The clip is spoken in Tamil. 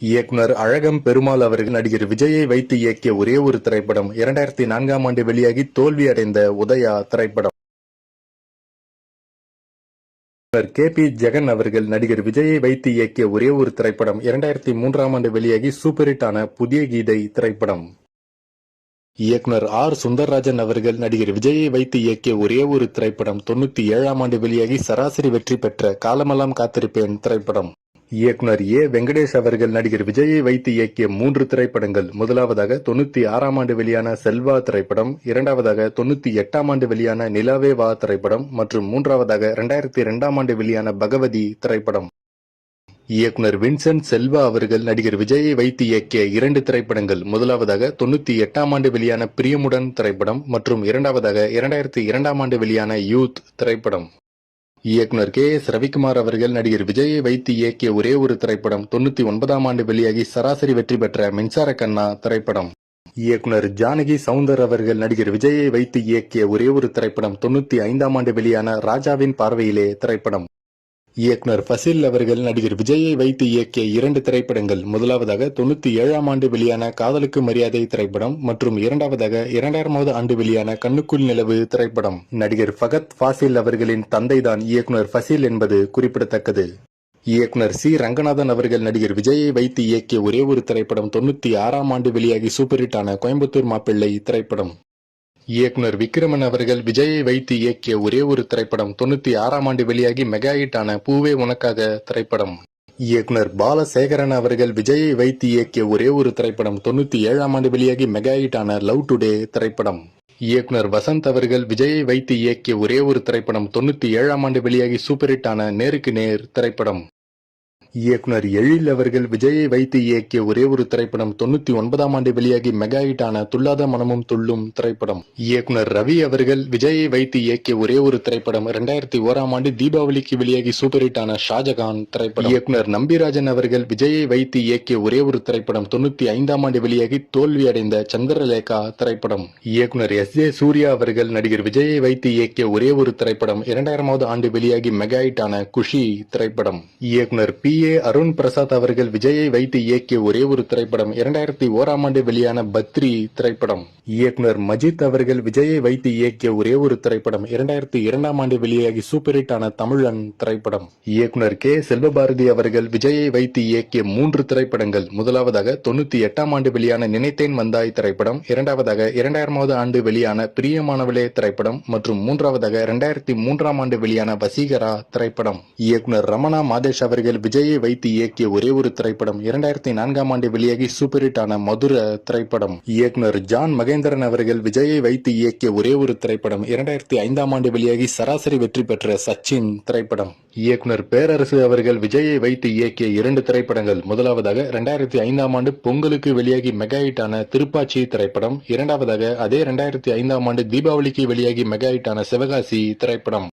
இயக்குனர் அழகம் பெருமாள் அவர்கள் நடிகர் விஜயை வைத்து இயக்கிய ஒரே ஒரு திரைப்படம். இரண்டாயிரத்தி நான்காம் ஆண்டு வெளியாகி தோல்வி அடைந்த உதயா திரைப்படம். கே. பி. ஜெகன் அவர்கள் நடிகர் விஜயை வைத்து இயக்கிய ஒரே ஒரு திரைப்படம். இரண்டாயிரத்தி மூன்றாம் ஆண்டு வெளியாகி சூப்பர் ஹிட் ஆன புதிய கீதை திரைப்படம். இயக்குனர் ஆர். சுந்தர்ராஜன் அவர்கள் நடிகர் விஜயை வைத்து இயக்கிய ஒரே ஒரு திரைப்படம். தொண்ணூத்தி ஏழாம் ஆண்டு வெளியாகி சராசரி வெற்றி பெற்ற காலமெல்லாம் காத்திருப்பேன் திரைப்படம். இயக்குனர் ஏ. வெங்கடேஷ் அவர்கள் நடிகர் விஜயை வைத்து இயக்கிய மூன்று திரைப்படங்கள். முதலாவதாக தொண்ணூத்தி ஆறாம் ஆண்டு வெளியான செல்வா திரைப்படம் இரண்டாவதாக தொண்ணூத்தி எட்டாம் ஆண்டு வெளியான நிலாவே வா திரைப்படம் மற்றும் மூன்றாவதாக இரண்டாயிரத்தி இரண்டாம் ஆண்டு வெளியான பகவதி திரைப்படம். இயக்குனர் வின்சென்ட் செல்வா அவர்கள் நடிகர் விஜயை வைத்து இயக்கிய இரண்டு திரைப்படங்கள். முதலாவதாக தொண்ணூத்தி எட்டாம் ஆண்டு வெளியான பிரியமுடன் திரைப்படம் மற்றும் இரண்டாவதாக இரண்டாயிரத்தி இரண்டாம் ஆண்டு வெளியான யூத் திரைப்படம். இயக்குனர் கே. எஸ் ரவிக்குமார் அவர்கள் நடிகர் விஜயை வைத்து இயக்கிய ஒரே ஒரு திரைப்படம் தொண்ணூத்தி ஒன்பதாம் ஆண்டு வெளியாகி சராசரி வெற்றி பெற்ற மின்சார கண்ணா திரைப்படம். இயக்குனர் ஜானகி சவுந்தர் அவர்கள் நடிகர் விஜயை வைத்து இயக்கிய ஒரே ஒரு திரைப்படம் தொண்ணூத்தி ஐந்தாம் ஆண்டு வெளியான ராஜாவின் பார்வையிலே திரைப்படம். இயக்குனர் ஃபசில் அவர்கள் நடிகர் விஜயை வைத்து இயக்கிய இரண்டு திரைப்படங்கள். முதலாவதாக தொண்ணூத்தி ஏழாம் ஆண்டு வெளியான காதலுக்கு மரியாதை திரைப்படம் மற்றும் இரண்டாவதாக இரண்டாயிரமாவது ஆண்டு வெளியான கண்ணுக்குள் நிலவு திரைப்படம். நடிகர் ஃபகத் ஃபாசில் அவர்களின் தந்தைதான் இயக்குனர் ஃபசில் என்பது குறிப்பிடத்தக்கது. இயக்குனர் சி. ரங்கநாதன் அவர்கள் நடிகர் விஜயை வைத்து இயக்கிய ஒரே ஒரு திரைப்படம் தொண்ணூத்தி ஆறாம் ஆண்டு வெளியாகி சூப்பர் ஹிட் ஆன கோயம்புத்தூர் மாப்பிள்ளை திரைப்படம். இயக்குனர் விக்ரமன் அவர்கள் விஜயை வைத்து இயக்கிய ஒரே ஒரு திரைப்படம் தொண்ணூத்தி ஆறாம் ஆண்டு வெளியாகி மெகா ஹிட் ஆன பூவே உனக்காக திரைப்படம். இயக்குனர் பாலசேகரன் அவர்கள் விஜயை வைத்து இயக்கிய ஒரே ஒரு திரைப்படம் தொண்ணூத்தி ஏழாம் ஆண்டு வெளியாகி மெகா ஹிட் ஆன லவ் டுடே திரைப்படம். இயக்குனர் வசந்த் அவர்கள் விஜயை வைத்து இயக்கிய ஒரே ஒரு திரைப்படம் தொண்ணூத்தி ஏழாம் ஆண்டு வெளியாகி சூப்பர் ஹிட் ஆன நேருக்கு நேர் திரைப்படம். இயக்குனர் எழில் அவர்கள் விஜயை வைத்து இயக்கிய ஒரே ஒரு திரைப்படம் தொண்ணூத்தி ஒன்பதாம் ஆண்டு வெளியாகி மெகா ஹிட்டான துல்லாத மனமும் துள்ளும் திரைப்படம். இயக்குனர் ரவி அவர்கள் விஜயை வைத்து இயக்கிய ஒரே ஒரு திரைப்படம் இரண்டாயிரத்தி ஓராம் ஆண்டு தீபாவளிக்கு வெளியாகி சூப்பர் ஹிட்டான ஷாஜகான் திரைப்படம். இயக்குனர் நம்பிராஜன் அவர்கள் விஜயை வைத்து இயக்கிய ஒரே ஒரு திரைப்படம் தொண்ணூத்தி ஐந்தாம் ஆண்டு வெளியாகி தோல்வி அடைந்த சந்திரலேகா திரைப்படம். இயக்குனர் எஸ் ஜே சூர்யா அவர்கள் நடிகர் விஜயை வைத்து இயக்கிய ஒரே ஒரு திரைப்படம் இரண்டாயிரமாவது ஆண்டு வெளியாகி மெகா ஹிட்டான குஷி திரைப்படம். இயக்குனர் பி ஏ. அருண் பிரசாத் அவர்கள் விஜயை வைத்து இயக்கிய ஒரே ஒரு திரைப்படம் இரண்டாயிரத்தி ஓராம் ஆண்டு வெளியான பத்ரி திரைப்படம். இயக்குனர் மஜித் அவர்கள் விஜயை வைத்து இயக்கிய ஒரே ஒரு திரைப்படம் இரண்டாயிரத்தி இரண்டாம் ஆண்டு வெளியாகி சூப்பர் ஹிட் ஆன தமிழன் திரைப்படம். இயக்குனர் கே. செல்வபாரதி அவர்கள் விஜயை வைத்து இயக்கிய மூன்று திரைப்படங்கள் முதலாவதாக தொண்ணூத்தி எட்டாம் ஆண்டு வெளியான நினைத்தேன் வந்தாய் திரைப்படம் இரண்டாவதாக இரண்டாயிரமாவது ஆண்டு வெளியான பிரியமானவளே திரைப்படம் மற்றும் மூன்றாவதாக இரண்டாயிரத்தி மூன்றாம் ஆண்டு வெளியான வசீகரா திரைப்படம். இயக்குனர் ரமணா மாதேஷ் அவர்கள் விஜய் வைத்து இயக்கிய ஒரே ஒரு திரைப்படம் இரண்டாயிரத்தி நான்காம் ஆண்டு வெளியாகி சூப்பர் ஹிட் ஆன மதுர திரைப்படம். இயக்குனர் ஜான் மகேந்திரன் அவர்கள் விஜயை வைத்து இயக்கிய ஒரே ஒரு திரைப்படம் இரண்டாயிரத்தி ஐந்தாம் ஆண்டு வெளியாகி சராசரி வெற்றி பெற்ற சச்சின் திரைப்படம். இயக்குனர் பேரரசு அவர்கள் விஜயை வைத்து இயக்கிய இரண்டு திரைப்படங்கள். முதலாவதாக இரண்டாயிரத்தி ஐந்தாம் ஆண்டு பொங்கலுக்கு வெளியாகி மெகா ஹிட் ஆன திருப்பாச்சி திரைப்படம். இரண்டாவதாக அதே இரண்டாயிரத்தி ஐந்தாம் ஆண்டு தீபாவளிக்கு வெளியாகி மெகா ஹிட் ஆன சிவகாசி திரைப்படம்.